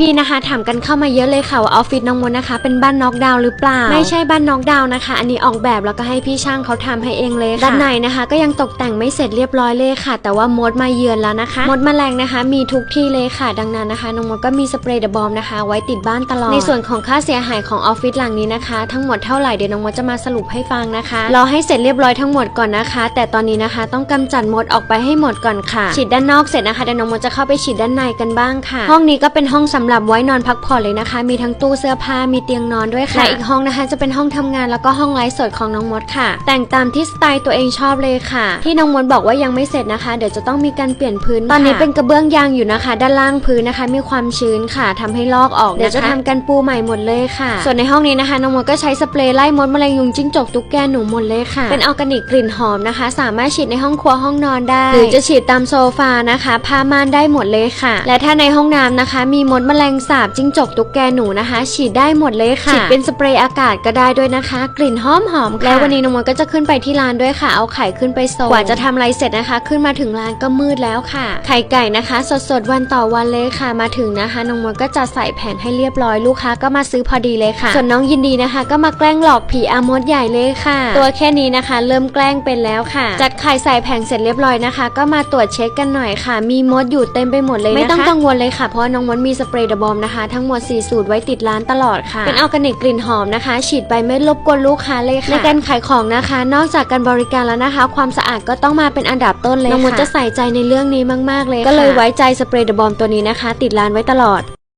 พี่ๆนะคะถามกันเข้ามาเยอะเลยค่ะว่าออฟฟิศน้องมดนะคะ เป็นบ้านน็อกดาวน์หรือเปล่า ไม่ใช่บ้านน็อกดาวน์นะคะ อันนี้ออกแบบแล้วก็ให้พี่ช่างเขาทำให้เองเลยด้านในนะคะ ก็ยังตกแต่งไม่เสร็จเรียบร้อยเลยค่ะ แต่ว่ามดมาเยือนแล้วนะคะมดมแมลงนะคะ มีทุกที่เลยค่ะ ดังนั้นนะคะน้องมดก็มีสเปรย์เดอะบอมนะคะ ไว้ติดบ้านตลอดในส่วนของค่าเสียหายของออฟฟิศหลังนี้นะคะ ทั้งหมดเท่าไหร่เดี๋ยวน้องมดจะมาสรุปให้ฟังนะคะรอให้เสร็จเรียบร้อยทั้งหมดก่อนนะคะ แต่ตอนนี้นะคะ ต้องกำจัดมดออกไปให้หมดก่อนค่ะฉีดด้านนอกเสร็จนะคะเดี๋ยวน้องมดจะเข้าไปฉีดด้านในกันบ้างค่ะ ห้องนี้ก็เป็นห้องสำหรับไว้นอนพักผ่อนเลยนะคะ มีทั้งตู้เสื้อผ้ามีเตียงนอนด้วยค่ะและอีกห้องนะคะ จะเป็นห้องทำงานแล้วก็ห้องไลฟ์สดของน้องมดค่ะ แต่งตามที่สไตล์ตัวเองชอบเลยค่ะ ที่น้องมดบอกว่ายังไม่เสร็จนะคะ เดี๋ยวจะต้องมีการเปลี่ยนพื้นตอนนี้เป็นกระเบื้องยางอยู่นะคะ ด้านล่างพื้นนะคะ มีความชื้นค่ะทำให้ลอกออกนะคะเดี๋ยวจะทำกันปูใหม่หมดเลยค่ะ ส่วนในห้องนี้นะคะน้องมดก็ใช้สเปรย์ไล่มดแมลงยุงจิ้งจกตุ๊กแกหนูหมดเลยค่ะ เป็นออร์แกนิกกลิ่นหอมนะคะ สามารถฉีดในห้องครัวห้องนอนได้ หรือจะฉีดตามโซฟานะคะผ้าม่านได้หมดเลยค่ะ และถ้าในห้องน้ำนะคะ มีมดแมลงสาบจิ้งจกตุ๊กแกหนูนะคะ ฉีดได้หมดเลยค่ะฉีดเป็นสเปรย์อากาศก็ได้ด้วยนะคะ กลิ่นหอมหอมๆค่ะและวันนี้น้องมดก็จะขึ้นไปที่ร้านด้วยค่ะ เอาไข่ขึ้นไปส่งกว่าจะทำอะไรเสร็จนะคะ ขึ้นมาถึงร้านก็มืดแล้วค่ะ ไข่ไก่นะคะ สดๆวันต่อวันเลยค่ะ มาถึงนะคะน้องมดก็จะใส่แผงให้เรียบร้อยลูกค้าก็มาซื้อพอดีเลยค่ะ ส่วนน้องยินดีนะคะ ก็มาแกล้งหลอกผีอามดใหญ่เลยค่ะ ตัวแค่นี้นะคะ เริ่มแกล้งเป็นแล้วค่ะ จัดไข่ใส่แผงเสร็จเรียบร้อยนะคะ ก็มาตรวจเช็คกันหน่อยค่ะ มีมดอยู่เต็มไปหมดเลยนะคะไม่ต้องกังวลเลยค่ะเพราะว่าน้องมดมีสเปรย์เดอะบอมนะคะ ทั้งหมด 4 สูตรไว้ติดร้านตลอดค่ะ เป็นออร์แกนิกกลิ่นหอมนะคะ ฉีดไปไม่รบกวนลูกค้าเลยค่ะในการขายของนะคะ นอกจากการบริการแล้วนะคะ ความสะอาดก็ต้องมาเป็นอันดับต้นเลยค่ะน้องมดจะใส่ใจในเรื่องนี้มาก ๆ เลยค่ะก็เลยไว้ใจสเปรย์เดอะบอมตัวนี้นะคะ ติดร้านไว้ตลอด